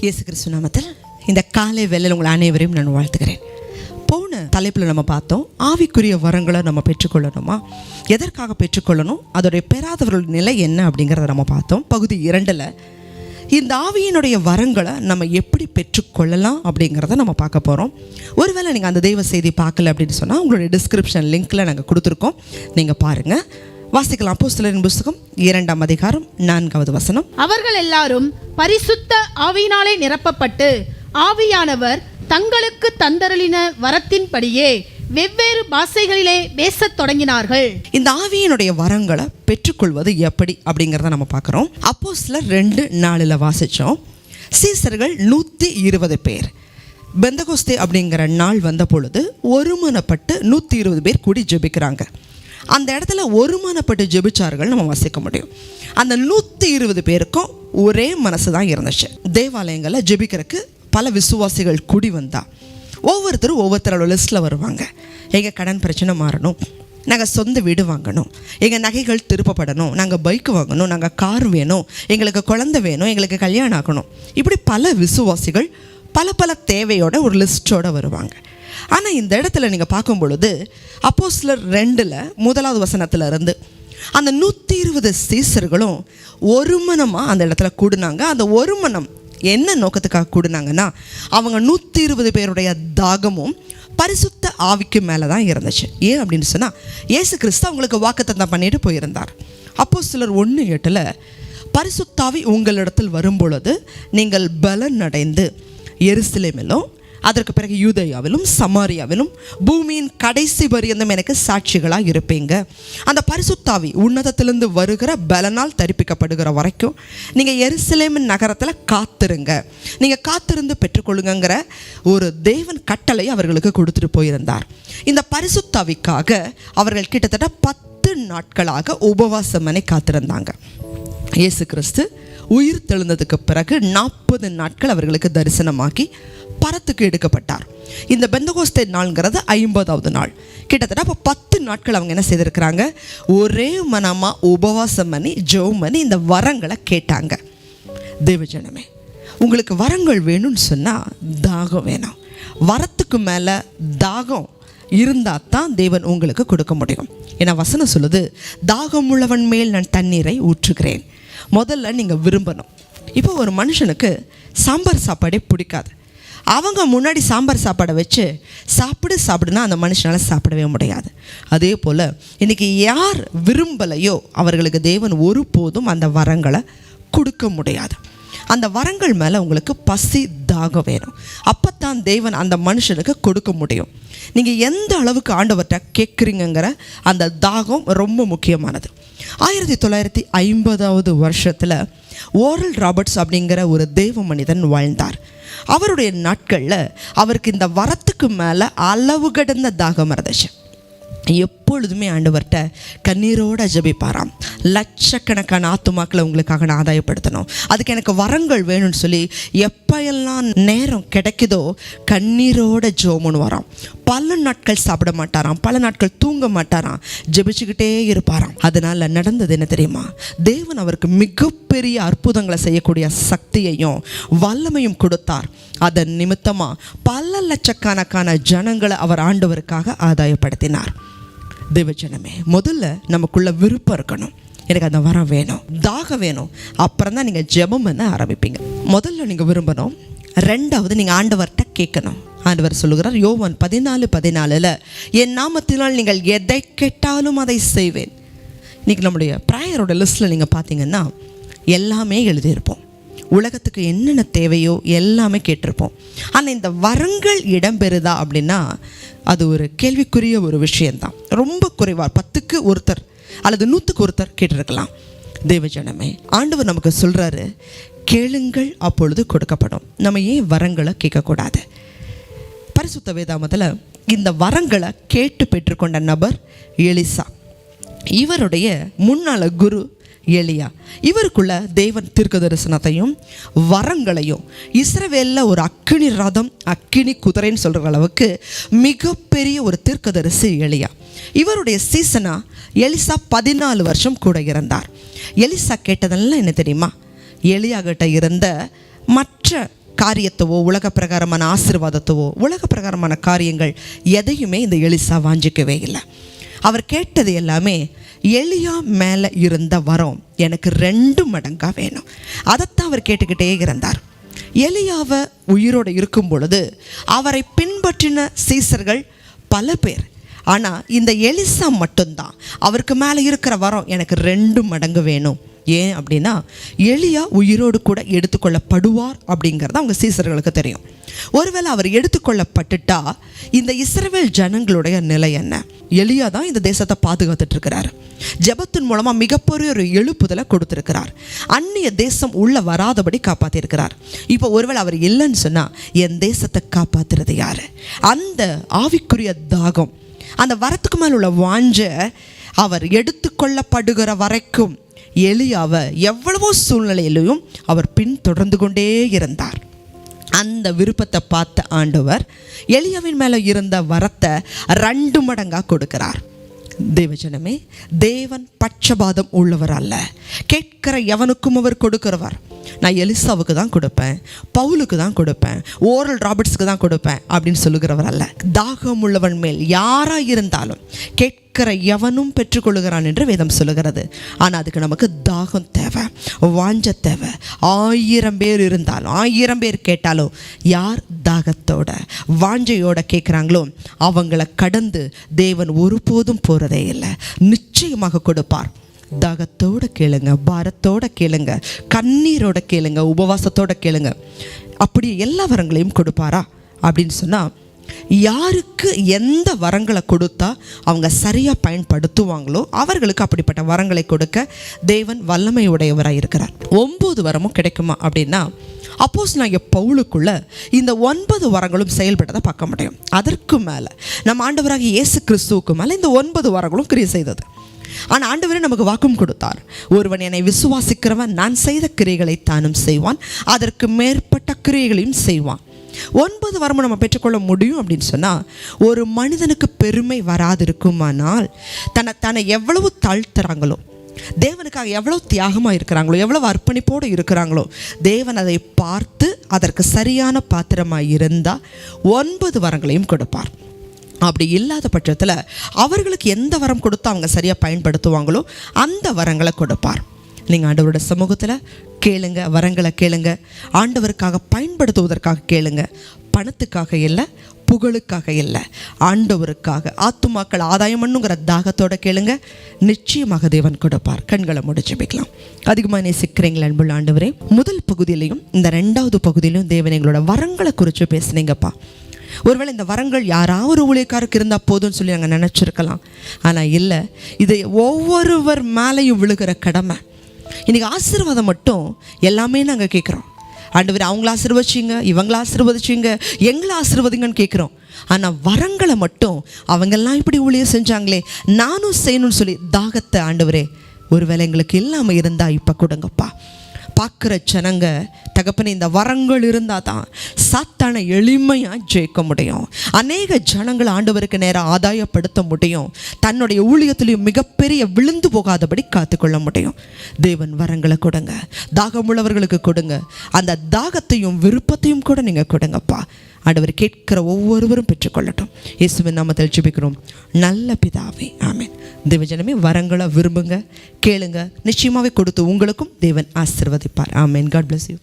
இயேசு கிறிஸ்து நாமத்தில் இந்த காலை வேலையில் உங்கள் அனைவரையும் நான் வாழ்த்துக்கிறேன் போன தலைப்பில் நம்ம பார்த்தோம் ஆவிக்குரிய வரங்களை நம்ம பெற்றுக்கொள்ளணுமா? எதற்காக பெற்றுக்கொள்ளணும்? அதோடைய பெறாதவர்கள் நிலை என்ன அப்படிங்கிறத நம்ம பார்த்தோம். பகுதி இரண்டில் இந்த ஆவியினுடைய வரங்களை நம்ம எப்படி பெற்றுக்கொள்ளலாம் அப்படிங்கிறத நம்ம பார்க்க போகிறோம் ஒருவேளை நீங்கள் அந்த தெய்வ செய்தி பார்க்கல அப்படின்னு சொன்னால் உங்களுடைய டிஸ்கிரிப்ஷன் லிங்க்கில் நாங்கள் கொடுத்துருக்கோம். நீங்கள் பாருங்கள் வாசிக்கலாம் அப்போஸ்தலரின் புஸ்தகம் இரண்டாம் அதிகாரம் நான்காவது வசனம். அவர்கள் எல்லாரும் பரிசுத்த ஆவியினாலே நிரப்பப்பட்டு ஆவியானவர் தங்களுக்கு தந்தருளின வரத்தின்படியே வெவ்வேறு பாஷைகளிலே பேசத் தொடங்கினார்கள். இந்த ஆவியினுடைய வரங்களை பெற்றுக்கொள்வது எப்படி அப்படிங்கிறத நம்ம பார்க்குறோம். அப்போ சிலர் ரெண்டு நாளில் வாசித்தோம் சீசர்கள் நூற்றி இருபது பேர். பெந்தகோஸ்தே அப்படிங்கிற நாள் வந்த பொழுது ஒருமனப்பட்டு நூற்றி இருபது பேர் கூடி ஜெபிக்கிறாங்க. அந்த இடத்துல ஒருமானப்பட்டு ஜெபிச்சார்கள் நம்ம வாசிக்க முடியும். அந்த நூற்றி இருபது பேருக்கும் ஒரே மனசு தான் இருந்துச்சு. தேவாலயங்களில் ஜெபிக்கிறதுக்கு பல விசுவாசிகள் குடி வந்தா. ஒவ்வொருத்தரும் ஒவ்வொருத்தரோட லிஸ்ட்டில் வருவாங்க. எங்கள் கடன் பிரச்சனை மாறணும். நாங்கள் சொந்த வீடு வாங்கணும். எங்கள் நகைகள் திருப்பப்படணும். நாங்கள் பைக் வாங்கணும். நாங்கள் கார் வேணும். எங்களுக்கு குழந்தை வேணும். எங்களுக்கு கல்யாணம் ஆகணும். இப்படி பல விசுவாசிகள் பல பல தேவையோட ஒரு லிஸ்ட்டோட வருவாங்க. ஆனால் இந்த இடத்துல நீங்கள் பார்க்கும் பொழுது அப்போ சிலர் ரெண்டில் முதலாவது வசனத்தில் இருந்து அந்த நூற்றி இருபது சீசர்களும் ஒருமனமாக அந்த இடத்துல கூடுனாங்க. அந்த ஒருமனம் என்ன நோக்கத்துக்காக கூடுனாங்கன்னா அவங்க நூற்றி இருபது பேருடைய தாகமும் பரிசுத்த ஆவிக்கு மேலே தான் இருந்துச்சு. ஏன் அப்படின்னு சொன்னால் ஏசு கிறிஸ்து அவங்களுக்கு வாக்குத்தத்தம் பண்ணிட்டு போயிருந்தார். அப்போ சிலர் ஒன்று எட்டில் பரிசுத்தாவி உங்களிடத்தில் வரும்பொழுது நீங்கள் பலன் அடைந்து எருசலேமிலும் அதற்கு பிறகு யூதயாவிலும் சமாரியாவிலும் பூமியின் கடைசி பரியந்தம் எனக்கு சாட்சிகளாக இருப்பீங்க. அந்த பரிசுத்தாவி உன்னதத்திலிருந்து வருகிற பலனால் தரிப்பிக்கப்படுகிற வரைக்கும் நீங்கள் எருசலேமின் நகரத்தில் காத்திருங்க. நீங்கள் காத்திருந்து பெற்றுக்கொள்ளுங்கிற ஒரு தேவன் கட்டளை அவர்களுக்கு கொடுத்துட்டு போயிருந்தார். இந்த பரிசுத்தாவிக்காக அவர்கள் கிட்டத்தட்ட பத்து நாட்களாக உபவாசம் காத்திருந்தாங்க. இயேசு கிறிஸ்து உயிர் தெழுந்ததுக்கு பிறகு நாற்பது நாட்கள் அவர்களுக்கு தரிசனமாக்கி பரத்துக்கு எடுக்கப்பட்டார். இந்த பெந்தகோஸ்தே நாள்ங்கிறது ஐம்பதாவது நாள். கிட்டத்தட்ட அப்போ பத்து நாட்கள் அவங்க என்ன செய்திருக்கிறாங்க? ஒரே மனமாக உபவாசம் பண்ணி ஜெபம் பண்ணி இந்த வரங்களை கேட்டாங்க. தேவஜனமே உங்களுக்கு வரங்கள் வேணும்னு சொன்னால் தாகம் வேணும். வரத்துக்கு மேலே தாகம் இருந்தால் தான் தேவன் உங்களுக்கு கொடுக்க முடியும். ஏன்னா வசனம் சொல்லுது தாகம் உள்ளவன் மேல் நான் தண்ணீரை ஊற்றுகிறேன். முதல்ல நீங்கள் விரும்பணும். இப்போ ஒரு மனுஷனுக்கு சாம்பார் சாப்பாடே பிடிக்காது. அவங்க முன்னாடி சாம்பார் சாப்பாடை வச்சு சாப்பிடு சாப்பிடுனா அந்த மனுஷனால் சாப்பிடவே முடியாது. அதே போல் இன்றைக்கி யார் விரும்பலையோ அவர்களுக்கு தேவன் ஒருபோதும் அந்த வரங்களை கொடுக்க முடியாது. அந்த வரங்கள் மேலே உங்களுக்கு பசி ஆக வேணும். அப்போத்தான் தேவன் அந்த மனுஷனுக்கு கொடுக்க முடியும். நீங்கள் எந்த அளவுக்கு ஆண்டவர்கிட்ட கேட்குறீங்கங்கிற அந்த தாகம் ரொம்ப முக்கியமானது. ஆயிரத்தி தொள்ளாயிரத்தி ஐம்பதாவது வருஷத்தில் ஓரல் ராபர்ட்ஸ் அப்படிங்கிற ஒரு தேவ மனிதன் வாழ்ந்தார். அவருடைய நாட்களில் அவருக்கு இந்த வரத்துக்கு மேலே அளவு கடந்த தாகம் இருந்துச்சு. எப்பொழுதுமே ஆண்டவர்கிட்ட கண்ணீரோட ஜெபிப்பாராம். லட்சக்கணக்கான ஆத்துமாக்களை உங்களுக்காக நான் ஆதாயப்படுத்தணும். அதுக்கு எனக்கு வரங்கள் வேணும்னு சொல்லி எப்போயெல்லாம் நேரம் கிடைக்குதோ கண்ணீரோட ஜோமுன்னு வராம். பல நாட்கள் சாப்பிட மாட்டாராம். பல நாட்கள் தூங்க மாட்டாராம். ஜெபிச்சுக்கிட்டே இருப்பாராம். அதனால் நடந்தது என்ன தெரியுமா? தேவன் அவருக்கு மிகப்பெரிய அற்புதங்களை செய்யக்கூடிய சக்தியையும் வல்லமையும் கொடுத்தார். அதன் நிமித்தமாக பல லட்சக்கணக்கான ஜனங்களை அவர் ஆண்டவருக்காக ஆதாயப்படுத்தினார். தேவஜனமே முதல்ல நமக்குள்ள விருப்பம் இருக்கணும். எனக்கு அந்த வரம் வேணும் தாகம் வேணும். அப்புறம் தான் நீங்கள் ஜெபம் பண்ண ஆரம்பிப்பீங்க. முதல்ல நீங்கள் விரும்பணும் ரெண்டாவது நீங்கள் ஆண்டவர்கிட்ட கேட்கணும். ஆண்டவர் சொல்லுகிறார் யோவான் பதினாலு பதினாலில் என் நாமத்தினால் நீங்கள் எதை கேட்டாலும் அதை செய்வேன். இன்றைக்கி நம்முடைய ப்ராயரோட லிஸ்ட்டில் நீங்கள் பார்த்தீங்கன்னா எல்லாமே எழுதியிருப்போம். உலகத்துக்கு என்னென்ன தேவையோ எல்லாமே கேட்டிருப்போம். ஆனால் இந்த வரங்கள் இடம்பெறுதா அப்படின்னா அது ஒரு கேள்விக்குரிய ஒரு விஷயந்தான் ரொம்ப குறைவாக பத்துக்கு ஒருத்தர் அல்லது நூற்றுக்கு ஒருத்தர் கேட்டிருக்கலாம். தேவஜனமே ஆண்டவர் நமக்கு சொல்கிறாரு கேளுங்கள் அப்பொழுது கொடுக்கப்படும். நம்ம ஏன் வரங்களை கேட்கக்கூடாது? பரிசுத்த வேதாமத்தில் இந்த வரங்களை கேட்டு பெற்றுக்கொண்ட நபர் எலிசா. இவருடைய முன்னாள் குரு எலியா. இவருக்குள்ள தேவன் தீர்க்க தரிசனத்தையும் வரங்களையும் இஸ்ரவேலில் ஒரு அக்கினி ரதம் அக்கினி குதிரைன்னு சொல்கிற அளவுக்கு மிகப்பெரிய ஒரு தீர்க்கதரிசி எலியா. இவருடைய சீசனா எலிசா பதினாலு வருஷம் கூட இருந்தார் எலிசா கேட்டதெல்லாம் என்ன தெரியுமா? எலியா கிட்ட இருந்த மற்ற காரியத்தவோ உலக பிரகாரமான ஆசீர்வாதத்தவோ உலக பிரகாரமான காரியங்கள் எதையுமே இந்த எலிசா வாஞ்சிக்கவே இல்லை. அவர் கேட்டது எல்லாமே எலியா மேலே இருந்த வரம் எனக்கு ரெண்டு மடங்காக வேணும். அதைத்தான் அவர் கேட்டுக்கிட்டே இருந்தார். எலியாவை உயிரோடு இருக்கும் பொழுது அவரை பின்பற்றின சீசர்கள் பல பேர். ஆனால் இந்த எலிசா மட்டும்தான். அவருக்கு மேலே இருக்கிற வரம் எனக்கு ரெண்டு மடங்கு வேணும். ஏன் அப்படின்னா எளியா உயிரோடு கூட எடுத்துக்கொள்ளப்படுவார் அப்படிங்கிறது அவங்க சீசர்களுக்கு தெரியும். ஒருவேளை அவர் எடுத்துக்கொள்ளப்பட்டுட்டா இந்த இஸ்ரவேல் ஜனங்களுடைய நிலை என்ன? எளியா தான் இந்த தேசத்தை பாதுகாத்துட்டு இருக்கிறார் ஜெபத்தின் மூலமா மிகப்பெரிய ஒரு எழுப்புதலை கொடுத்திருக்கிறார். அந்நிய தேசம் உள்ள வராதபடி காப்பாத்திருக்கிறார். இப்போ ஒருவேளை அவர் இல்லைன்னு சொன்னா என் தேசத்தை காப்பாத்துறது யாரு? அந்த ஆவிக்குரிய தாகம் அந்த வரத்துக்கு மேல் உள்ள வாஞ்ச அவர் எடுத்துக்கொள்ளப்படுகிற வரைக்கும் எலியாவை எவ்வளவோ சூழ்நிலையிலையும் அவர் பின்தொடர்ந்து கொண்டே இருந்தார். அந்த விருப்பத்தை பார்த்த ஆண்டவர் எளியாவின் மேலே இருந்த வரத்தை ரெண்டு மடங்காக கொடுக்கிறார். தேவஜனமே தேவன் பட்சபாதம் உள்ளவர் அல்ல. கேட்கிற எவனுக்கும் அவர் கொடுக்கிறவர். நான் எலிசாவுக்கு தான் கொடுப்பேன் பவுலுக்கு தான் கொடுப்பேன் ஓரல் ராபர்ட்ஸ்க்கு தான் கொடுப்பேன் அப்படின்னு சொல்லுகிறவர் அல்ல. தாகம் உள்ளவன் மேல் யாராக இருந்தாலும் கேட்கிற எவனும் பெற்றுக்கொள்கிறான் என்று வேதம் சொல்லுகிறது. ஆனால் அதுக்கு நமக்கு தாகம் தேவை வாஞ்ச தேவை. ஆயிரம் பேர் இருந்தாலும் ஆயிரம் பேர் கேட்டாலும் யார் தாகத்தோட வாஞ்சையோட கேட்குறாங்களோ அவங்கள கடந்து தேவன் ஒருபோதும் போகிறதே இல்லை. நிச்சயமாக கொடுப்பார். தாகத்தோட கேளுங்க பாரத்தோட கேளுங்க கண்ணீரோட கேளுங்க உபவாசத்தோட கேளுங்க. அப்படி எல்லா வரங்களையும் கொடுப்பாரா? அப்படின்னு சொன்னால் யாருக்கு எந்த வரங்களை கொடுத்தா அவங்க சரியாக பயன்படுத்துவாங்களோ அவர்களுக்கு அப்படிப்பட்ட வரங்களை கொடுக்க தேவன் வல்லமை உடையவராக இருக்கிறார். ஒம்பது வரமும் கிடைக்குமா அப்படின்னா அப்போஸ் நான் பவுலுக்குள்ள இந்த ஒன்பது வரங்களும் செயல்பட்டதை பார்க்க முடியும். அதற்கு மேலே நம்ம ஆண்டவராக இயேசு கிறிஸ்துவுக்கு மேலே இந்த ஒன்பது வரங்களும் கிரியை செய்தது. ஆனால் ஆண்டவரே நமக்கு வாக்கும் கொடுத்தார். ஒருவன் என்னை விசுவாசிக்கிறவன் நான் செய்த கிரியைகளை தானும் செய்வான். அதற்கு மேற்பட்ட கிரியைகளையும் செய்வான். ஒன்பது வரமும் நம்ம பெற்றுக்கொள்ள முடியும் அப்படின்னு சொன்னால் ஒரு மனிதனுக்கு பெருமை வராது இருக்குமானால் தன்னை தன்னை எவ்வளவு தாழ்த்துறாங்களோ தேவனுக்காக எவ்வளோ தியாகமாக இருக்கிறாங்களோ எவ்வளோ அர்ப்பணிப்போடு இருக்கிறாங்களோ தேவன் அதை பார்த்து அதற்கு சரியான பாத்திரமாக இருந்தால் ஒன்பது வரங்களையும் கொடுப்பார். அப்படி இல்லாத பட்சத்தில் அவர்களுக்கு எந்த வரம் கொடுத்து அவங்க சரியாக பயன்படுத்துவாங்களோ அந்த வரங்களை கொடுப்பார். நீங்கள் ஆண்டவரோட சமூகத்தில் கேளுங்க வரங்களை கேளுங்க ஆண்டவருக்காக பயன்படுத்துவதற்காக கேளுங்க. பணத்துக்காக இல்லை புகழுக்காக இல்லை ஆண்டவருக்காக ஆத்துமாக்கள் ஆதாயம் பண்ணுங்கிற தாகத்தோட கேளுங்க. நிச்சயமாக தேவன் கொடுப்பார். கண்களை முடிச்சு வைக்கலாம் அதிகமாக நேசிக்கிறீங்களா அன்புள்ள ஆண்டவரே. முதல் பகுதியிலையும் இந்த ரெண்டாவது பகுதியிலையும் தேவன் எங்களோட வரங்களை குறித்து பேசுனீங்கப்பா. ஒருவேளை இந்த வரங்கள் யாராவது ஒரு ஊழியக்காருக்கு இருந்தால் போதும்னு சொல்லி நாங்கள் நினச்சிருக்கலாம். ஆனால் இல்லை இது ஒவ்வொருவர் மேலேயும் விழுகிற கடமை. இன்றைக்கி ஆசீர்வாதம் மட்டும் எல்லாமே நாங்கள் கேட்குறோம் ஆண்டவர் அவங்கள ஆசீர்வதிச்சிங்க இவங்கள ஆசீர்வதிச்சிங்க எங்களை ஆசீர்வதிங்கன்னு கேட்குறோம் ஆனால் வரங்களை மட்டும் அவங்கெல்லாம் இப்படி ஊழியம் செஞ்சாங்களே நானும் செய்யணும்னு சொல்லி தாகத்தை ஆண்டவரே ஒருவேளை எங்களுக்கு இல்லாமல் இருந்தால் இப்போ கொடுங்கப்பா. பார்க்குற ஜனங்க தகப்பன இந்த வரங்கள் இருந்தால் தான் சாத்தானை எளிமையாக ஜெயிக்க முடியும். அநேக ஜனங்கள் ஆண்டவருக்கு நேராக ஆதாயப்படுத்த முடியும். தன்னுடைய ஊழியத்திலையும் மிகப்பெரிய விழுந்து போகாதபடி காத்துக்கொள்ள முடியும். தேவன் வரங்களை கொடுங்க. தாகமுள்ளவர்களுக்கு கொடுங்க. அந்த தாகத்தையும் விருப்பத்தையும் கூட நீங்கள் கொடுங்கப்பா. ஆண்டவர் கேட்கிற ஒவ்வொருவரும் பெற்றுக்கொள்ளட்டும். இயேசுவின் நாமத்தில் ஜெபிக்கிறோம். நல்ல பிதாவே ஆமீன். தேவஜனமே வரங்களை விரும்புங்க கேளுங்க. நிச்சயமாகவே கொடுத்து உங்களுக்கும் தேவன் ஆசிர்வதிப்பார். ஆமீன். God bless you